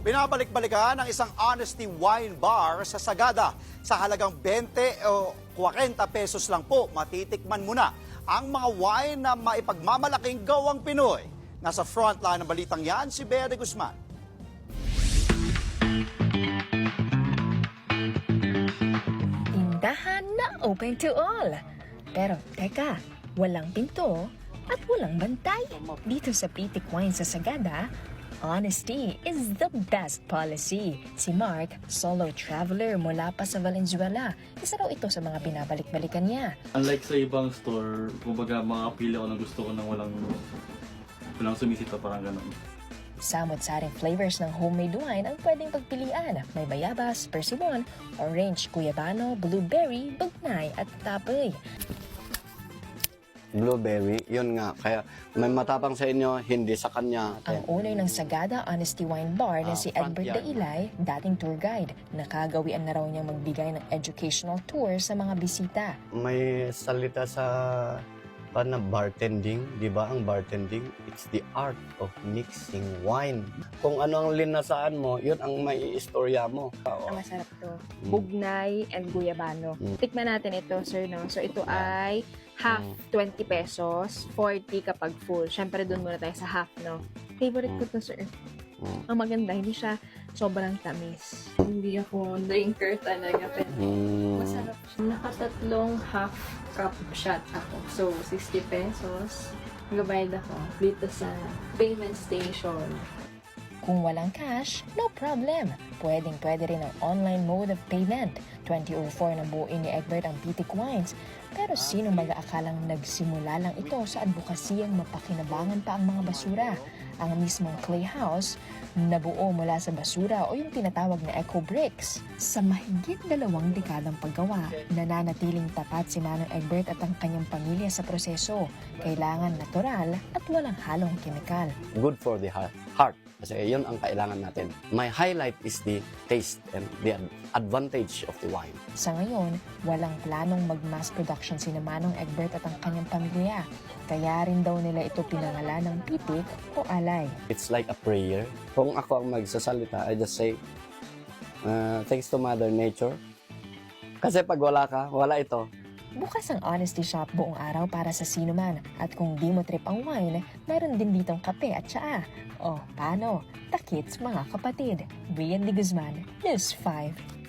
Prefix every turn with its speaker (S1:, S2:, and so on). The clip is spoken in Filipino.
S1: Binabalik-balikan ang isang honesty wine bar sa Sagada. Sa halagang 20 o 40 pesos lang po, matitikman muna ang mga wine na maipagmamalaking gawang Pinoy. Nasa frontline ng balitang yan, si Bea de Guzman.
S2: Tindahan na open to all. Pero teka, walang pinto at walang bantay. Dito sa Pitik Wine sa Sagada, honesty is the best policy. Si Mark, solo traveler mula pa sa Valenzuela. Isa raw ito sa mga binabalik-balikan niya.
S3: Unlike sa ibang store, kumbaga makakapili ako ng gusto ko nang walang walang sumisita parang ganun.
S2: Samot-saring flavors ng homemade wine ang pwedeng pagpilian. May bayabas, persimmon, orange, guyabano, blueberry, bagnay at tapoy.
S4: Blueberry, yun nga. Kaya may matapang sa inyo, hindi sa kanya.
S2: Ang owner ng Sagada Honesty Wine Bar na
S4: Ah,
S2: si
S4: front
S2: Egbert
S4: yard.
S2: Dailay, dating tour guide, nakagawian na raw niyang magbigay ng educational tour sa mga bisita.
S4: May salita sa na bartending, di ba? Ang bartending, it's the art of mixing wine. Kung ano ang linasaan mo, yun ang may istorya mo.
S5: Ang masarap to.
S4: Mm.
S5: Bugnay and guyabano.
S4: Mm.
S5: Tikman natin ito, sir, no? So, ito
S4: Yeah.
S5: ay half
S4: Mm.
S5: 20 pesos, 40 kapag full. Siyempre, doon muna tayo sa half, no? Favorite ko to, sir.
S4: Mm.
S5: Ang maganda, hindi siya sobrang tamis. Hindi ako drinker talaga, pero
S4: Mm.
S5: masarap siya. Nakatatlong half cup shot ako. So, 60 pesos. Magabayad ako dito sa payment station.
S2: Kung walang cash, no problem. Pwedeng pwede rin ang online mode of payment. 2004 na buuin ni Egbert ang Pitik Wines. Pero sino mag-aakalang nagsimula lang ito sa advokasiyang mapakinabangan pa ang mga basura? Ang mismong clay house nabuo mula sa basura o yung tinatawag na eco bricks. Sa mahigit dalawang dekadang paggawa, nananatiling tapat si Manong Egbert at ang kanyang pamilya sa proseso. Kailangan natural at walang halong kemikal.
S4: Good for the heart. Kasi yun ang kailangan natin. My highlight is the taste and the ad- advantage of the wine.
S2: Sa ngayon, walang planong mag-mass production si Manong Egbert at ang kanyang pamilya. Kaya rin daw nila ito pinangalan ng pitik o alay.
S4: It's like a prayer. Kung ako ang magsasalita, I just say, uh, thanks to Mother Nature. Kasi pag wala ka, wala ito.
S2: Bukas ang Honesty Shop buong araw para sa sino man. At kung di mo trip ang wine, meron din ditong kape at tsaa. O, paano? Takits mga kapatid. Rian de Guzman, News 5.